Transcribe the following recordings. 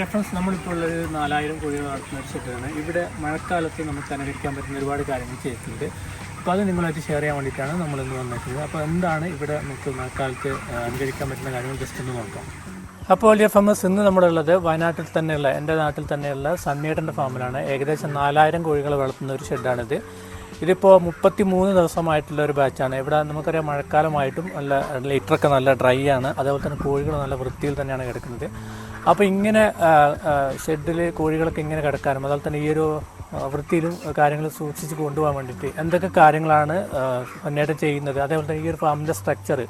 Difference നമ്മളിപ്പോൾ ഉള്ളത് നാലായിരം കോഴികൾ വളർത്തുന്ന ഒരു ഇവിടെ മഴക്കാലത്ത് നമുക്ക് അനുകരിക്കാൻ പറ്റുന്ന ഒരുപാട് കാര്യങ്ങൾ ചെയ്തിട്ടുണ്ട്. അപ്പോൾ അത് നിങ്ങളായിട്ട് ഷെയർ ചെയ്യാൻ വേണ്ടിയിട്ടാണ് നമ്മളിന്ന് വന്നിട്ടുള്ളത് അപ്പോൾ എന്താണ് ഇവിടെ നമുക്ക് മഴക്കാലത്ത് അനുകരിക്കാൻ പറ്റുന്ന കാര്യങ്ങൾ? ജസ്റ്റ് ഒന്ന് നോക്കാം. അപ്പോൾ വലിയ ഫേമസ് ഇന്ന് നമ്മുടെ ഉള്ളത് വയനാട്ടിൽ തന്നെയുള്ള എന്റെ നാട്ടിൽ തന്നെയുള്ള സണ്ണിയേട്ടന്റെ ഫാമിലാണ് ഏകദേശം നാലായിരം കോഴികൾ വളർത്തുന്ന ഒരു ഷെഡാണിത് ഇതിപ്പോൾ മുപ്പത്തി മൂന്ന് ദിവസമായിട്ടുള്ള ഒരു ബാച്ചാണ് ഇവിടെ നമുക്കറിയാം മഴക്കാലമായിട്ടും നല്ല ലിറ്ററൊക്കെ നല്ല ഡ്രൈ ആണ്. അതേപോലെ തന്നെ കോഴികൾ നല്ല വൃത്തിയിൽ തന്നെയാണ് കിടക്കുന്നത്. അപ്പോൾ ഇങ്ങനെ ഷെഡിൽ കോഴികളൊക്കെ ഇങ്ങനെ കിടക്കാനും അതുപോലെ തന്നെ ഈ ഒരു വൃത്തിയിലും കാര്യങ്ങൾ സൂക്ഷിച്ച് കൊണ്ടുപോകാൻ വേണ്ടിയിട്ട് എന്തൊക്കെ കാര്യങ്ങളാണ് മുന്നേറ്റം ചെയ്യുന്നത്? അതേപോലെ തന്നെ ഈ ഒരു ഫാമിന്റെ സ്ട്രക്ചർ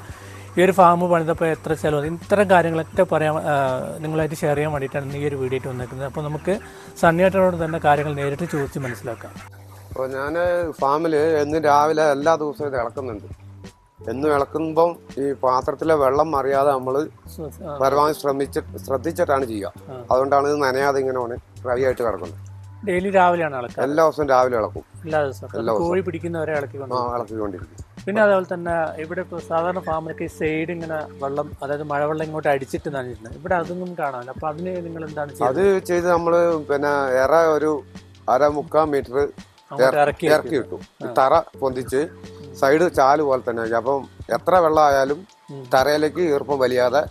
ഈ ഒരു ഫാം പണിതപ്പോൾ എത്ര ചിലവ്? ഇത്തരം കാര്യങ്ങളൊക്കെ പറയാൻ നിങ്ങളായിട്ട് ഷെയർ ചെയ്യാൻ വേണ്ടിയിട്ടാണ് ഈ ഒരു വീഡിയോ വന്നിരിക്കുന്നത് അപ്പോൾ നമുക്ക് സണ്ണിയേട്ടനോട് തന്നെ കാര്യങ്ങൾ നേരിട്ട് ചോദിച്ച് മനസ്സിലാക്കാം. അപ്പോൾ ഞാൻ ഫാമിൽ എന്നും രാവിലെ എല്ലാ ദിവസവും ഇത് ഇളക്കുന്നുണ്ട്. എന്നും ഇളക്കുമ്പം ഈ പാത്രത്തിലെ വെള്ളം അറിയാതെ നമ്മൾ പരമാവധി ശ്രമിച്ച് ശ്രദ്ധിച്ചിട്ടാണ് ചെയ്യുക. അതുകൊണ്ടാണ് ഇത് നനയാതെ ഇങ്ങനെ ഡ്രൈ ആയിട്ട് കിടക്കുന്നത്. ഡെയിലി രാവിലെയാണ് ഇളക്കുക? എല്ലാ ദിവസവും രാവിലെ ഇളക്കും. എല്ലാ ദിവസവും. കോഴി പിടിക്കുന്നവരെ ഇളക്കിക്കൊണ്ടിരിക്കും. പിന്നെ അതേപോലെ തന്നെ ഇവിടെ ഇപ്പോൾ സാധാരണ ഫാമിലൊക്കെ ഈ സൈഡ് ഇങ്ങനെ വെള്ളം അതായത് മഴവെള്ളം ഇങ്ങോട്ട് അടിച്ചിട്ട് നനഞ്ഞിരുന്നത് ഇവിടെ അതൊന്നും കാണാനില്ല. അപ്പോൾ അതിന് നിങ്ങൾ എന്താണ് അത് ചെയ്ത് നമ്മൾ പിന്നെ ഏറെ ഒരു അര മുക്കാൽ മീറ്റർ ഇറക്കി ഇട്ടു തറ പൊന്തിച്ച് സൈഡ് ചാൽ പോലെ തന്നെ. അപ്പം എത്ര വെള്ളം ആയാലും തറയിലേക്ക് ഈർപ്പം വലിയാതെ.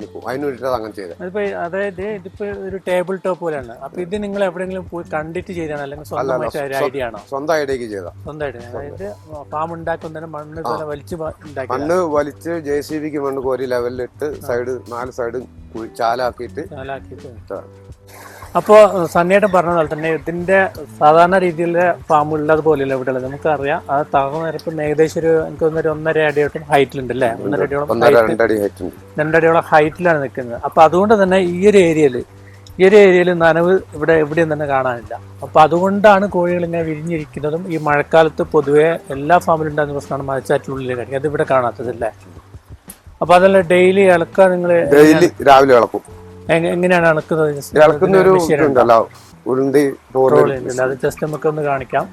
നിൽക്കും അതിന് വേണ്ടിയിട്ട് അങ്ങനെ ചെയ്തത്. അതിപ്പോ അതായത് ഇതിപ്പോ ഒരു ടേബിൾ ടോപ്പ് പോലെയാണ്. അപ്പൊ ഇത് നിങ്ങൾ എവിടെയെങ്കിലും പോയി കണ്ടിട്ട് ചെയ്താണ് അല്ലെങ്കിൽ സ്വന്തമായിട്ട് ഐഡിയ ആണോ? സ്വന്തം ഐഡിയക്ക് ചെയ്ത സ്വന്തമായിട്ട്. അതായത് ഫാം ഉണ്ടാക്കുന്നതിന് മണ്ണ് പോലെ വലിച്ചു മണ്ണ് വലിച്ച് ജെ സി ബിക്ക് മണ്ണ് കോരി ലെവലിലിട്ട് സൈഡ് നാല് സൈഡും ചാലാക്കിയിട്ട് ചാലാക്കിയിട്ട്. അപ്പോൾ സണ്ണിയേട്ടൻ പറഞ്ഞ പോലെ തന്നെ ഇതിന്റെ സാധാരണ രീതിയിലെ ഫാം ഉള്ളത് പോലെയല്ല ഇവിടെ ഉള്ളത്? നമുക്കറിയാം. അത് തകർന്ന് നിരപ്പം ഏകദേശം ഒരു എനിക്ക് തോന്നുന്നൊരു ഒന്നര അടിയോട്ടും ഹൈറ്റിലുണ്ട് അല്ലേ? ഒന്നര അടിയോളം രണ്ടടിയോളം ഹൈറ്റിലാണ് നിൽക്കുന്നത്. അപ്പൊ അതുകൊണ്ട് തന്നെ ഈ ഒരു ഏരിയയിൽ ഈ ഒരു ഏരിയയിൽ നനവ് ഇവിടെ എവിടെയും തന്നെ കാണാനില്ല. അപ്പൊ അതുകൊണ്ടാണ് കോഴികൾ ഇങ്ങനെ വിരിഞ്ഞിരിക്കുന്നതും ഈ മഴക്കാലത്ത് പൊതുവെ എല്ലാ ഫാമിലും ഉണ്ടാകുന്ന പ്രശ്നമാണ് മഴച്ചാറ്റിനുള്ളിൽ കഴിക്കുക അത് ഇവിടെ കാണാത്തതല്ലേ? അപ്പൊ അതല്ല ഡെയിലി ഇളക്കാൻ നിങ്ങൾ ഡെയിലി രാവിലെ ഇളക്കും. എങ്ങനെയാണ് ഇളക്കുന്നത് ഇളക്കുന്ന ഒരു ഉരുണ്ടി. അത് ജസ്റ്റ് നമുക്ക് ഒന്ന് കാണിക്കാം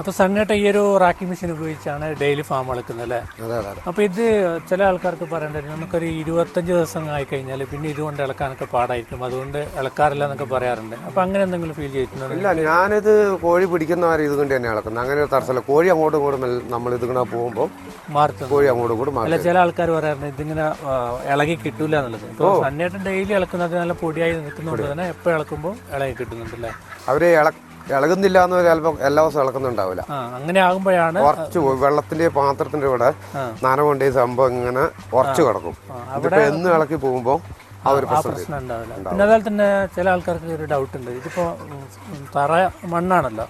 ആ അപ്പൊ സണ്ണേട്ട ഈ ഒരു റാക്കി മെഷീൻ ഉപയോഗിച്ചാണ് ഡെയിലി ഫാം വളക്കുന്നത് അല്ലേ അതെ അതെ അതെ. അപ്പൊ ഇത് ചില ആൾക്കാർക്ക് പറയേണ്ടത് നമുക്കൊരു ഇരുപത്തഞ്ച് ദിവസം ആയി കഴിഞ്ഞാൽ പിന്നെ ഇതുകൊണ്ട് ഇളക്കാനൊക്കെ പാടായിരിക്കും. അതുകൊണ്ട് ഇളക്കാറില്ല എന്നൊക്കെ പറയാറുണ്ട്. അപ്പൊ അങ്ങനെ എന്തെങ്കിലും ഫീൽ ചെയ്തിട്ടുണ്ടോ? ഇല്ല ഞാനിത് കോഴി പിടിക്കുന്നവരെ ഇത് കൊണ്ട് തന്നെ ഇളക്കുന്നത്. അങ്ങനെ ഒരു തടസ്സമില്ല. കോഴി അങ്ങോട്ടും ഇങ്ങോട്ടും നമ്മൾ ഇത് കൂടെ പോകുമ്പോൾ മാർത്തുന്നു കോഴി അങ്ങോട്ടും ഇങ്ങോട്ടും അല്ല ചില ആൾക്കാർ പറയാറുണ്ട് ഇതിങ്ങനെ ഇളകി കിട്ടൂല എന്നുള്ളത്. ഇപ്പോൾ സണ്ണേട്ടൻ ഡെയിലി ഇളക്കുന്നത് നല്ല പൊടിയായി നിൽക്കുന്നതുകൊണ്ട് തന്നെ എപ്പോൾ ഇളക്കുമ്പോൾ ഇളകി കിട്ടുന്നുണ്ട് അല്ലേ അവർ ഇള ഇളകുന്നില്ല എന്ന് ചിലപ്പോൾ എല്ലാ ദിവസവും ഇളക്കുന്നുണ്ടാവില്ല. അങ്ങനെ ആകുമ്പോഴാണ് കുറച്ച് വെള്ളത്തിന്റെ പാത്രത്തിന്റെ ഇവിടെ ആ. കൊണ്ട് ഈ സംഭവം ഇങ്ങനെ കുറച്ച് കിടക്കും. ഇതിപ്പോ എന്ന് ഇളക്കി പോകുമ്പോൾ ആ ഒരു പ്രശ്നം ഉണ്ടാവില്ല. പിന്നെ അതുപോലെ തന്നെ ചില ആൾക്കാർക്ക് ഒരു ഡൗട്ട് ഉണ്ട്. ഇതിപ്പോ തറ മണ്ണാണല്ലോ.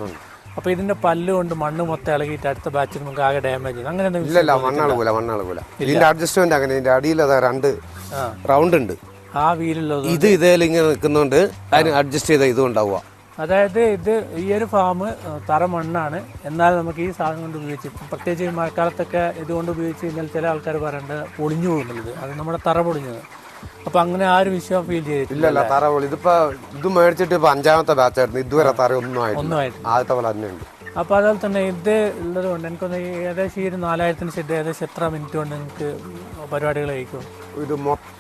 അപ്പൊ ഇതിന്റെ പല്ല് കൊണ്ട് മണ്ണ് മൊത്തം ഇളകിയിട്ട് അടുത്ത ബാച്ചിൽ നമുക്ക് ആകെ ഡാമേജ് ചെയ്യും അങ്ങനെ ഇല്ല മണ്ണളകൂല മണ്ണളകൂല ഇതിന്റെ അഡ്ജസ്റ്റ്മെന്റ് അങ്ങനെ ഇതിന്റെ അടിയിൽ അതാ രണ്ട് റൗണ്ട് ഉണ്ട്. ആ വീലുള്ളത് ഇത് ഇതേലിങ്ങനെ നിൽക്കുന്നോണ്ട് അതിന് അഡ്ജസ്റ്റ് ചെയ്ത ഇതും ഉണ്ടാവുക. അതായത് ഇത് ഈ ഒരു ഫാം തറ മണ്ണാണ്. എന്നാൽ നമുക്ക് ഈ സാധനം കൊണ്ട് ഉപയോഗിച്ച് പ്രത്യേകിച്ച് ഈ മഴക്കാലത്തൊക്കെ ഇതുകൊണ്ട് ഉപയോഗിച്ച് കഴിഞ്ഞാൽ ചില ആൾക്കാർ പറയേണ്ടത് പൊളിഞ്ഞു പോകുന്നുള്ളത് അത് നമ്മുടെ തറ പൊളിഞ്ഞത്. അപ്പൊ അങ്ങനെ ആ ഒരു വിഷയം ഫീൽ ചെയ്തിട്ടില്ല. തറ പൊളി ഇതിപ്പോ ഇത് മേടിച്ചിട്ട് ഇപ്പൊ അഞ്ചാമത്തെ ബാച്ചായിരുന്നു ഇതുവരെ തറ ഒന്നും ആയിട്ടില്ല. ഒന്നും ആദ്യത്തെ പോലെ തന്നെ ഉണ്ട്. അപ്പോൾ അതുപോലെ തന്നെ ഇത് ഉള്ളത് കൊണ്ട് എനിക്കൊന്ന് ഏകദേശം ഈ ഒരു നാലായിരത്തിന് ഷെഡ് ഏകദേശം എത്ര മിനിറ്റ് കൊണ്ട് നിങ്ങൾക്ക് പരിപാടികൾ കഴിക്കും? ഇത് മൊത്തം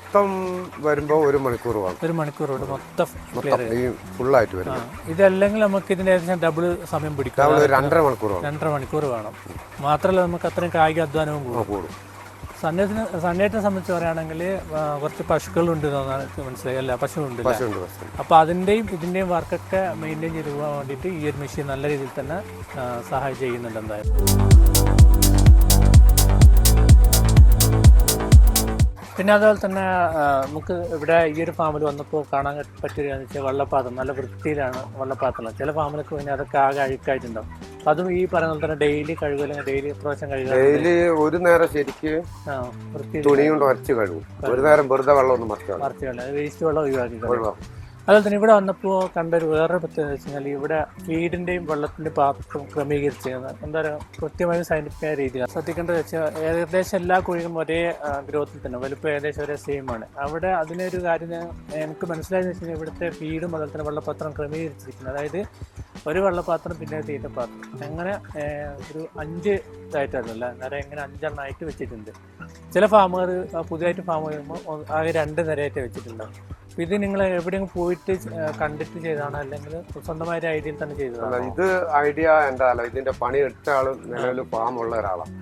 വരുമ്പോ ഒരു മണിക്കൂർ വേണം ഒരു മണിക്കൂർ കൊണ്ട് മൊത്തം ക്ലിയർ ഈ ഫുള്ളായിട്ട് വരും ഇതല്ലെങ്കിൽ നമുക്ക് ഇതിന്റെ ഏകദേശം ഡബിൾ സമയം പിടിക്കും. ഒരു രണ്ടര മണിക്കൂർ വേണം രണ്ടര മണിക്കൂർ വേണം. മാത്രമല്ല നമുക്ക് അത്രയും കായിക അധ്വാനവും കൂടും. സണ്ണേറ്റിനെ സണ്ണേറ്റിനെ സംബന്ധിച്ച് പറയുകയാണെങ്കിൽ കുറച്ച് പശുക്കളുണ്ട് എന്നാണ് മനസ്സിലായി. അല്ല പശുവുണ്ട് പശു അപ്പോൾ അതിന്റെയും ഇതിന്റെയും വർക്കൊക്കെ മെയിന്റെയിൻ ചെയ്ത് പോകാൻ വേണ്ടിയിട്ട് ഈ ഒരു മെഷീൻ നല്ല രീതിയിൽ തന്നെ സഹായം ചെയ്യുന്നുണ്ട് എന്തായാലും. പിന്നെ അതുപോലെ തന്നെ നമുക്ക് ഇവിടെ ഈ ഒരു ഫാമിൽ വന്നപ്പോൾ കാണാൻ പറ്റുകയെന്ന് വെച്ചാൽ വെള്ളപ്പാത്രം നല്ല വൃത്തിയിലാണ് വെള്ളപ്പാത്രം. ചില ഫാമിലൊക്കെ പിന്നെ അതൊക്കെ ആകെ അഴുക്കായിട്ടുണ്ടാവും. അതും ഈ പറയുന്ന പോലെ തന്നെ ഡെയിലി അല്ലെങ്കിൽ ഡെയിലി പ്രാവശ്യം കഴുകുക ഡെയിലി ഒരു നേരം ശരിക്ക് തുണി കൊണ്ട് വരച്ച് കഴുകും. ഒരു നേരം വെറുതെ വെള്ളം ഒന്ന് മറിച്ച് വേസ്റ്റ് വെള്ളം ഒഴിവാക്കി ഒഴിവാക്കും. അതുപോലെ തന്നെ ഇവിടെ വന്നപ്പോൾ കണ്ടൊരു വേറൊരു പ്രത്യേകത വെച്ച് കഴിഞ്ഞാൽ ഇവിടെ വീടിന്റെയും വെള്ളത്തിന്റെ പാത്രം ക്രമീകരിച്ച് എന്താ പറയുക കൃത്യമായ സൈന്റിഫിക്കായ രീതിയാണ് ശ്രദ്ധിക്കേണ്ടത് വെച്ചാൽ ഏകദേശം എല്ലാ കോഴികളും ഒരേ ഗ്രോത്തിൽ തന്നെ വലുപ്പം ഏകദേശം ഒരേ സെയിം ആണ്. അവിടെ അതിനൊരു കാര്യം എനിക്ക് മനസ്സിലായെന്ന് വെച്ച് കഴിഞ്ഞാൽ ഇവിടുത്തെ വീടും അതുപോലെ തന്നെ വെള്ളപാത്രം ക്രമീകരിച്ചിരിക്കുന്നത്. അതായത് ഒരു വെള്ളപാത്രം പിന്നെ തീറ്റപ്പാത്രം അങ്ങനെ ഒരു അഞ്ച് ഇതായിട്ടാണല്ലോ നേരെ ഇങ്ങനെ അഞ്ചെണ്ണമായിട്ട് വെച്ചിട്ടുണ്ട്. ചില ഫാമുകാർ പുതിയതായിട്ട് ഫാം ചെയ്യുമ്പോൾ ആകെ രണ്ട് നിരയായിട്ട് വെച്ചിട്ടുണ്ടാവും. അപ്പൊ ഇത് നിങ്ങൾ എവിടെയെങ്കിലും പോയിട്ട് കണ്ടിട്ട് ചെയ്തതാണോ? അല്ലെങ്കിൽ സ്വന്തമായ ഒരു ഐഡിയയിൽ തന്നെ ചെയ്തതാണ്? ഇത് ഐഡിയ എന്താ ഇതിന്റെ പണി എടുത്ത ആൾ നിലവിൽ ഫാം ഉള്ള ഒരാളാണ്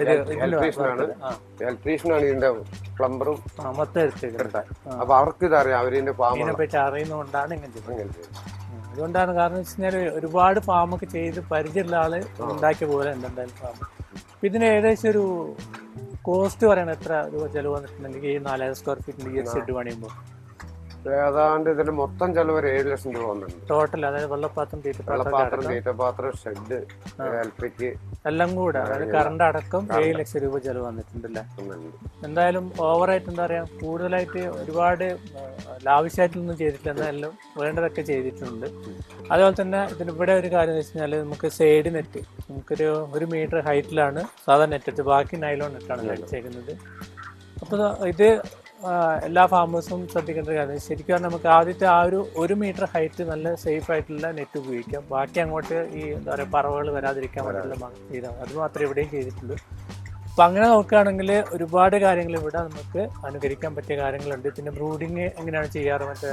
ഇലക്ട്രീഷ്യനാണ് ഇലക്ട്രീഷ്യനാണ് ഇതിന്റെ പ്ലംബറും മൊത്തം അപ്പൊ അവർക്ക് ഇതറിയാം അവരിന്റെ പാമിനെ പറ്റി അറിയുന്നതുകൊണ്ടാണ് ഇങ്ങനെ. അതുകൊണ്ടാണ് കാരണം വെച്ച് കഴിഞ്ഞാൽ ഒരുപാട് ഫാമൊക്കെ ചെയ്ത് പരിചയമുള്ള ആൾ ഉണ്ടാക്കിയ പോലെ എന്തായാലും ഫാം ഇതിന് ഏകദേശം ഒരു കോസ്റ്റ് പറയണത് എത്ര രൂപ ചെലവ് വന്നിട്ടുണ്ടെങ്കിൽ ഈ നാലായിരം സ്ക്വയർ ഫീറ്റിന്റെ ഈ ഷെഡ് പണിയുമ്പോൾ ഏതാണ്ട് ഇതിന്റെ മൊത്തം ചെലവ് ഒരു ഏഴ് ലക്ഷം രൂപ വന്നിട്ടുണ്ട്. ടോട്ടൽ അതായത് വെള്ളപ്പാത്രം വെള്ളപ്പാത്രം തീറ്റപാത്രം ഷെഡ് ഇലക്ട്രിക് എല്ലാം കൂടെ അതായത് കറണ്ട് അടക്കം ഏഴ് ലക്ഷം രൂപ ചെലവ് വന്നിട്ടുണ്ടല്ലേ? എന്തായാലും ഓവറായിട്ട് എന്താ പറയാ കൂടുതലായിട്ട് ഒരുപാട് ലാവശ്യമായിട്ടൊന്നും ചെയ്തിട്ടില്ല. എന്നാലും വേണ്ടതൊക്കെ ചെയ്തിട്ടുണ്ട്. അതുപോലെ തന്നെ ഇതിന് ഇവിടെ ഒരു കാര്യം എന്ന് വെച്ച് കഴിഞ്ഞാൽ നമുക്ക് സൈഡ് നെറ്റ് നമുക്കൊരു ഒരു മീറ്റർ ഹൈറ്റിലാണ് സാധാരണ നെറ്റ് ബാക്കി നൈലോൺ നെറ്റാണ് അടിച്ചേക്കുന്നത്. അപ്പോൾ ഇത് എല്ലാ ഫാമേഴ്സും ശ്രദ്ധിക്കേണ്ട ഒരു കാര്യം. ശരിക്കും നമുക്ക് ആദ്യത്തെ ആ ഒരു ഒരു മീറ്റർ ഹൈറ്റ് നല്ല സേഫ് ആയിട്ടുള്ള നെറ്റ് ഉപയോഗിക്കാം. ബാക്കി അങ്ങോട്ട് ഈ എന്താ പറയുക പറവകൾ വരാതിരിക്കാൻ വേണ്ടി ചെയ്താൽ അത് മാത്രമേ ഇവിടെയും ചെയ്തിട്ടുള്ളൂ. അപ്പം അങ്ങനെ നോക്കുകയാണെങ്കിൽ ഒരുപാട് കാര്യങ്ങൾ ഇവിടെ നമുക്ക് അനുകരിക്കാൻ പറ്റിയ കാര്യങ്ങളുണ്ട്. പിന്നെ ബ്രൂഡിങ് എങ്ങനെയാണ് ചെയ്യാറ്? മറ്റേ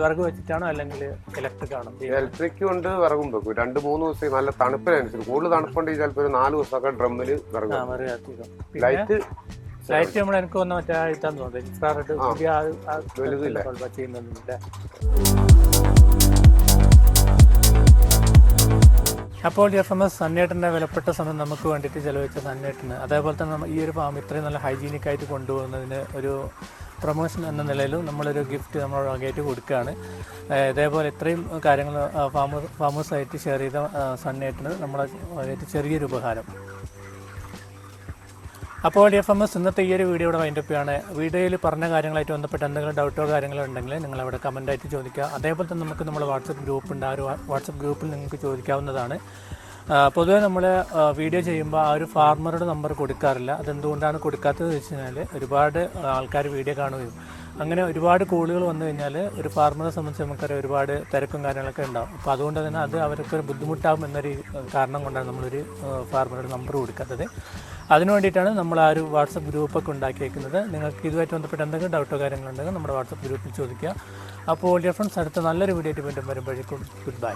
വിറക് വെച്ചിട്ടാണോ അല്ലെങ്കിൽ ഇലക്ട്രിക് ആണോ? ഇലക്ട്രിക് കൊണ്ട് വിറകും വെക്കും. രണ്ട് മൂന്ന് ദിവസം നല്ല തണുപ്പിനനുസരിച്ച്. കൂടുതൽ തണുപ്പുണ്ടെങ്കിൽ ചിലപ്പോൾ ഒരു നാല് ദിവസമൊക്കെ ഡ്രമ്മിൽ വിറക് ലൈറ്റ് ലൈറ്റ് നമ്മൾ എനിക്ക് വന്ന മറ്റേ ഇതാന്ന് തോന്നുന്നത് ഇൻഫ്രാറെഡ് പുതിയ ചെയ്യുന്നുണ്ട്. അപ്പോൾ എഫ് എം എസ് സണ്ണേട്ടന്റെ വിലപ്പെട്ട സമയം നമുക്ക് വേണ്ടിയിട്ട് ചെലവഴിച്ച സണ്ണേട്ടന് അതേപോലെ തന്നെ ഈ ഒരു ഫാം ഇത്രയും നല്ല ഹൈജീനിക് ആയിട്ട് കൊണ്ടുപോകുന്നതിന് ഒരു പ്രൊമോഷൻ എന്ന നിലയിലും നമ്മളൊരു ഗിഫ്റ്റ് നമ്മൾ വകയായിട്ട് കൊടുക്കുകയാണ്. ഇതേപോലെ ഇത്രയും കാര്യങ്ങൾ ഫാമ ഫാമേഴ്സായിട്ട് ഷെയർ ചെയ്ത സണ്ണേട്ടന് നമ്മളെ ചെറിയൊരു ഉപഹാരം. അപ്പോൾ എഫ് എം എസ് ഇന്നത്തെ ഈ ഒരു വീഡിയോയുടെ വൈൻഡപ്പ് ആണ് വീഡിയോയിൽ പറഞ്ഞ കാര്യങ്ങളായിട്ട് ബന്ധപ്പെട്ട് എന്തെങ്കിലും ഡൗട്ടോ കാര്യങ്ങളോ ഉണ്ടെങ്കിൽ നിങ്ങൾ അവിടെ കമന്റായിട്ട് ചോദിക്കുക. അതേപോലെ തന്നെ നമുക്ക് നമ്മുടെ വാട്സപ്പ് ഗ്രൂപ്പ് ഉണ്ട്. ആ ഒരു വാട്സപ്പ് ഗ്രൂപ്പിൽ നിങ്ങൾക്ക് ചോദിക്കാവുന്നതാണ്. പൊതുവേ നമ്മൾ വീഡിയോ ചെയ്യുമ്പോൾ ആ ഒരു ഫാർമറുടെ നമ്പർ കൊടുക്കാറില്ല. അതെന്തുകൊണ്ടാണ് കൊടുക്കാത്തത് വെച്ച് കഴിഞ്ഞാൽ ഒരുപാട് ആൾക്കാർ വീഡിയോ കാണുകയും അങ്ങനെ ഒരുപാട് കോളുകൾ വന്നു കഴിഞ്ഞാൽ ഒരു ഫാർമറെ സംബന്ധിച്ച് നമുക്കറിയാം ഒരുപാട് തിരക്കും കാര്യങ്ങളൊക്കെ ഉണ്ടാവും. അപ്പോൾ അതുകൊണ്ട് തന്നെ അത് അവർക്ക് ഒരു ബുദ്ധിമുട്ടാകും എന്നൊരു കാരണം കൊണ്ടാണ് നമ്മളൊരു ഫാർമറുടെ നമ്പർ കൊടുക്കാത്തത്. അതിന് വേണ്ടിയിട്ടാണ് നമ്മൾ ആ ഒരു വാട്സപ്പ് ഗ്രൂപ്പൊക്കെ ഉണ്ടാക്കിയേക്കുന്നത്. നിങ്ങൾക്ക് ഇതുമായിട്ട് ബന്ധപ്പെട്ട് എന്തെങ്കിലും ഡൗട്ടോ കാര്യങ്ങളുണ്ടെങ്കിൽ നമ്മുടെ വാട്സപ്പ് ഗ്രൂപ്പിൽ ചോദിക്കുക. അപ്പോൾ ഡിയർ ഫ്രണ്ട്സ് അടുത്ത നല്ലൊരു വീഡിയോ ആയിട്ട് വീണ്ടും വരുമ്പോഴേക്കും ഗുഡ് ബൈ.